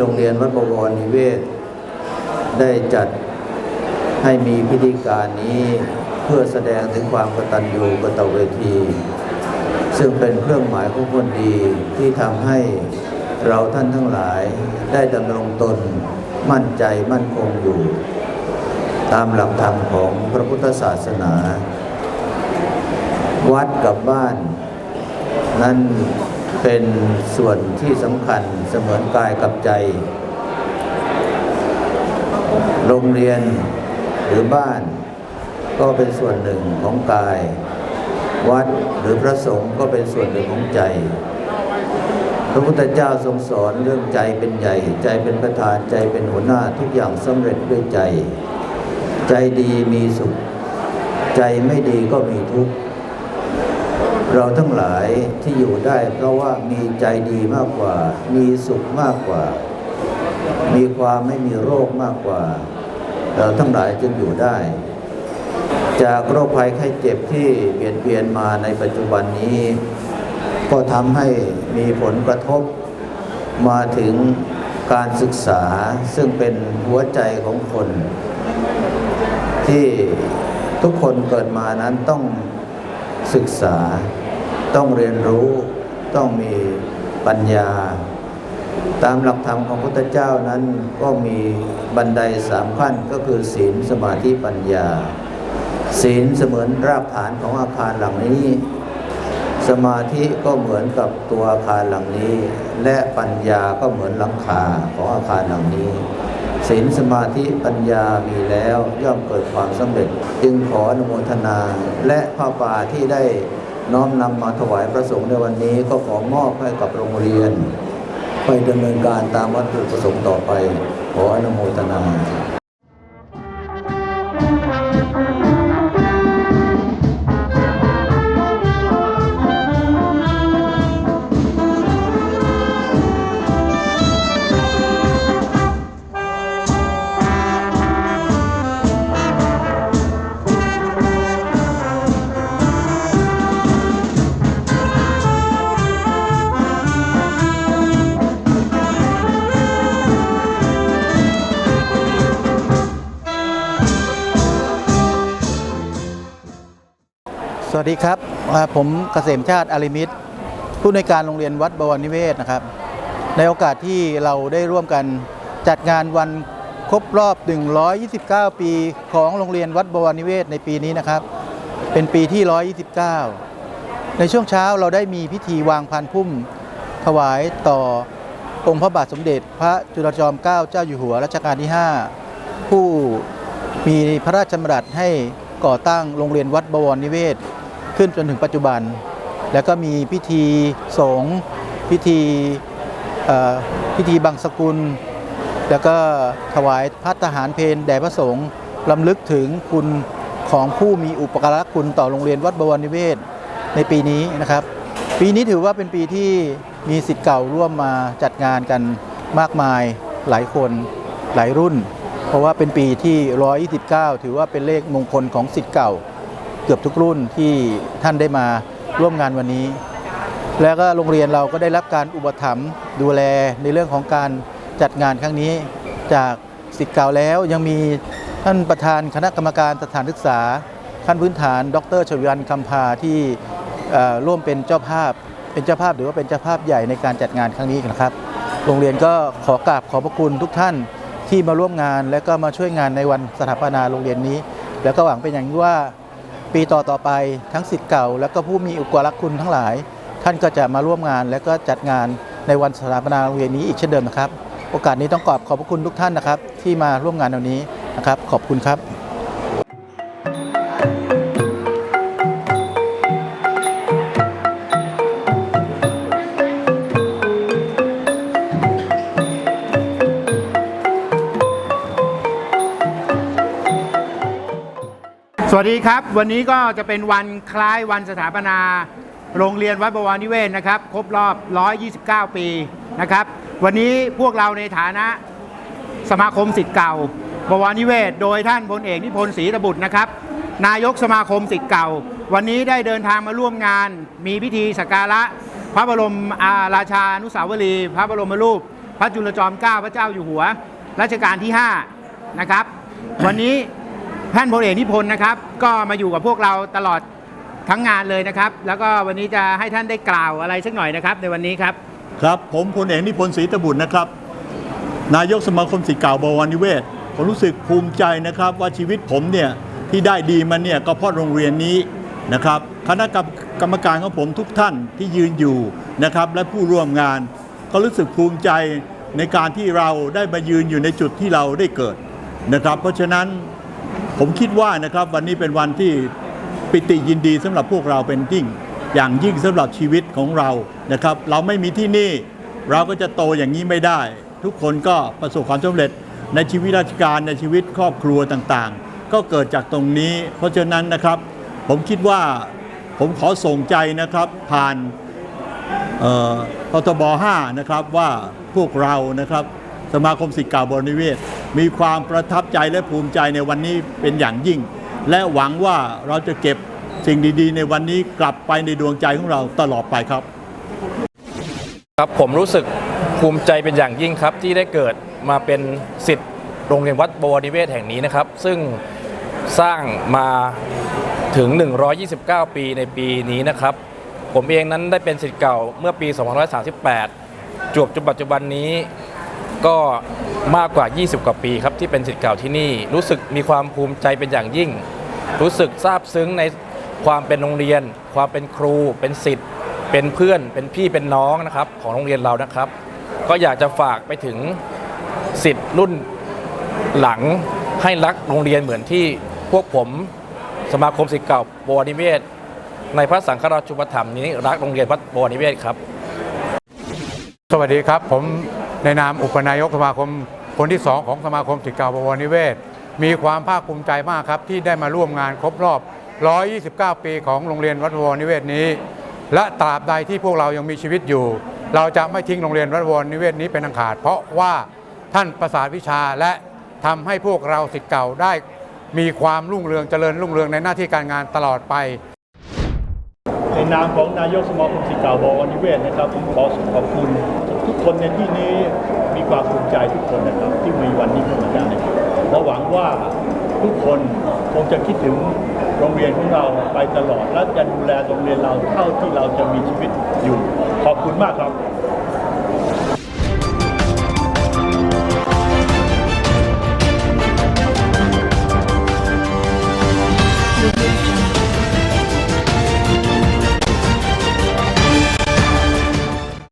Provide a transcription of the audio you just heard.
โรงเวศ ได้จัดให้มีพิธีการนี้เพื่อแสดงถึงความกตัญญูกตเวที ซึ่งเป็นเครื่องหมายของคนดีที่ทำให้เราท่านทั้งหลายได้ดำรงตนมั่นใจมั่นคงอยู่ ตามหลักธรรมของพระพุทธศาสนา วัดกับบ้าน นั้น เป็นส่วนที่สำคัญเสมือนกายกับใจ โรงเรียนหรือบ้าน ก็เป็นส่วนหนึ่งของกาย วัดหรือพระสงฆ์ก็เป็นส่วนหนึ่งของใจ พระพุทธเจ้าทรงสอนเรื่องใจเป็นใหญ่ ใจเป็นประธานใจเป็นหัวหน้าทุกอย่างสำเร็จด้วยใจ ใจดีมีสุข ใจไม่ดีก็มีทุกข์ เราทั้งหลายที่อยู่ได้ เพราะว่ามีใจดีมากกว่า มีสุขมากกว่า มีความไม่มีโรคมากกว่า เราทั้งหลายจึงอยู่ได้ จากโรคภัยไข้เจ็บที่เปลี่ยนเปลี่ยนมาในปัจจุบันนี้ ก็ทำให้มีผลกระทบมาถึงการศึกษาซึ่งเป็นหัวใจของคน ที่ทุกคนเกิดมานั้นต้องศึกษา ต้องเรียนรู้ต้องมีปัญญา ตามหลักธรรมของพระพุทธเจ้านั้นก็มีบันไดสามขั้นก็คือศีลสมาธิปัญญา ศีลเสมือนรากฐานของอาคารหลังนี้ สมาธิก็เหมือนกับตัวอาคารหลังนี้ และปัญญาก็เหมือนหลังคาของอาคารหลังนี้ศีลสมาธิปัญญามีแล้วย่อมเกิดความสำเร็จ จึงขออนุโมทนาและผ้าป่าที่ได้ น้อมนำมาถวายพระสงฆ์ในวันนี้ก็ขอมอบให้กับโรงเรียน ไปดำเนินการตามวัตถุประสงค์ต่อไป ขออนุโมทนา สวัสดีครับ ผมเกษมชาติอาริมิตรผู้ในวยการโรงเรียนวัดบวรนิเวศนะครับ ในโอกาสที่เราได้ร่วมกันจัดงานวันครบรอบ 129 ปีของโรงเรียนวัดบวรนิเวศในปีนี้นะครับ เป็นปีที่ 129 ในช่วงเช้าเราได้มีพิธีวางพานพุ่ม ถวายต่อองค์พระบาทสมเด็จ พระจุลจอมเกล้าเจ้าอยู่หัวรัชกาลที่ 5 ผู้มีพระราชดำรัสให้ก่อตั้งโรงเรียนวัดบวรนิเวศ ขึ้นจนถึงปัจจุบัน แล้วก็มีพิธีสงฆ์พิธีพิธีบังสกุล แล้วก็ถวายพัฒหารเพลแด่พระสงฆ์ลำลึกถึงคุณของผู้มีอุปการะคุณต่อโรงเรียนวัดบวรนิเวศในปีนี้นะครับ ปีนี้ถือว่าเป็นปีที่มีสิทธิ์เก่าร่วมมาจัดงานกันมากมายหลายคนหลายรุ่น เพราะว่าเป็นปีที่ 129 ถือว่าเป็นเลขมงคลของสิทธิ์เก่า กือบทุกรุ่นที่ท่านได้มาร่วมงานวันนี้ แล้วก็โรงเรียนเราก็ได้รับการอุปถัมภ์ดูแลในเรื่องของการจัดงานครั้งนี้จากสิทธิ์เก่าแล้วยังมีท่านประธานคณะกรรมการสถานศึกษาขั้นพื้นฐาน ดรชวิวันคำพาที่ร่วมเป็นเจ้าภาพ เป็นเจ้าภาพหรือว่าเป็นเจ้าภาพใหญ่ในการจัดงานครั้งนี้นะครับ โรงเรียนก็ขอกราบขอบพระคุณทุกท่านที่มาร่วมงาน และก็มาช่วยงานในวันสถาปนาโรงเรียนนี้ แล้วก็หวังเป็นอย่างยิ่งว่า ปีต่อต่อไปทั้งสิทธิ์เก่า และก็ผู้มีอุปการะคุณทั้งหลาย ท่านก็จะมาร่วมงานและก็จัดงานในวันสถาปนาโรงเรียนนี้อีกเช่นเดิมนะครับ โอกาสนี้ต้องขอบขอบพระคุณทุกท่านนะครับ ที่มาร่วมงานวันนี้นะครับ ขอบคุณครับ สวัสดีครับ วันนี้ก็จะเป็นวันคล้ายวันสถาปนา โรงเรียนวัดบวรนิเวศนะครับ ครบรอบ 129 ปีนะครับ วันนี้พวกเราในฐานะสมาคมสิทธิ์เก่า บวรนิเวศ โดยท่านพลเอกนิพนธ์ศรีตบุตรนะครับ นายกสมาคมสิทธิ์เก่า วันนี้ได้เดินทางมาร่วมงาน มีพิธีสักการะ พระบรมอาราชานุสาวรีย์พระบรมรูป พระจุลจอมเกล้าพระเจ้าอยู่หัวรัชกาลที่5นะครับ วันนี้ ท่านพลเอกนิพนธ์นะครับ ก็มาอยู่กับพวกเราตลอดทั้งงานเลยนะครับ แล้วก็วันนี้จะให้ท่านได้กล่าวอะไรสักหน่อยนะครับ ในวันนี้ครับ ครับ ผมพลเอกนิพนธ์ศรีตบุตรนะครับ นายกสมาคมศิษย์เก่าบวรนิเวศ ผมรู้สึกภูมิใจนะครับว่าชีวิตผมเนี่ยที่ได้ดีมาเนี่ยก็เพราะโรงเรียนนี้นะครับคณะกรรมการของผมทุกท่านที่ยืนอยู่นะครับและผู้ร่วมงาน ก็รู้สึกภูมิใจในการที่เราได้มายืนอยู่ในจุดที่เราได้เกิดนะครับ เพราะฉะนั้น ผมคิดว่านะครับวันนี้เป็นวันที่ปิติยินดีสำหรับพวกเราเป็นยิ่ง อย่างยิ่งสำหรับชีวิตของเรานะครับ เราไม่มีที่นี่ เราก็จะโตอย่างนี้ไม่ได้ ทุกคนก็ประสบความสำเร็จในชีวิตราชการในชีวิตครอบครัวต่างๆ ก็เกิดจากตรงนี้ เพราะฉะนั้นนะครับ ผมคิดว่าผมขอส่งใจนะครับผ่านเออพทบ5นะครับว่าพวกเรานะครับ สมาคมศิษย์เก่าบริเวศ มีความประทับใจและภูมิใจในวันนี้เป็นอย่างยิ่ง และหวังว่าเราจะเก็บสิ่งดีๆ ในวันนี้กลับไปในดวงใจของเราตลอดไปครับ ครับผมรู้สึกภูมิใจเป็นอย่างยิ่งครับ ที่ได้เกิดมาเป็นสิทธิ์โรงเรียนวัดบวรนิเวศแห่งนี้นะครับ ซึ่งสร้างมาถึง 129 ปีในปีนี้นะครับ ผมเองนั้นได้เป็นสิทธิ์เก่าเมื่อปี 2538 จวบจนปัจจุบันนี้ ก็มากกว่า 20 กว่าปีครับที่เป็นสิทธิ์เก่าที่นี่ รู้สึกมีความภูมิใจเป็นอย่างยิ่ง รู้สึกซาบซึ้งในความเป็นโรงเรียน ความเป็นครู เป็นสิทธิ์เป็นเพื่อน เป็นพี่เป็นน้องนะครับ ของโรงเรียนเรานะครับ ก็อยากจะฝากไปถึงสิทธิ์รุ่นหลังให้รักโรงเรียนเหมือนที่พวกผมสมาคมศิษย์เก่าบวรนิเวศ ในพระสังฆราชุปถัมภ์นี้รักโรงเรียนวัดบวรนิเวศครับ สวัสดีครับผม ในนามอุปนายกสมาคมคนที่ 2 ของสมาคมศิษย์เก่าบวรนิเวศ มีความภาคภูมิใจมากครับ ที่ได้มาร่วมงานครบรอบ 129 ปีของโรงเรียนวัดบวรนิเวศนี้ และตราบใดที่พวกเรายังมีชีวิตอยู่ เราจะไม่ทิ้งโรงเรียนวัดบวรนิเวศนี้เป็นอันขาด เพราะว่าท่านประสาทวิชาและทำให้พวกเราศิษย์เก่าได้ มีความรุ่งเรืองเจริญรุ่งเรืองในหน้าที่การงานตลอดไปในนามของนายกสมาคมศิษย์เก่าบวรนิเวศนะครับผมขอขอบคุณท คนในที่นี้มีความภูมิใจทุกคนนะครับ ที่มีวันนี้ขึ้นมาได้และหวังว่าทุกคนคงจะคิดถึงโรงเรียนของเราไปตลอดและจะดูแลโรงเรียนเราเท่าที่เราจะมีชีวิตอยู่ ขอบคุณมากครับ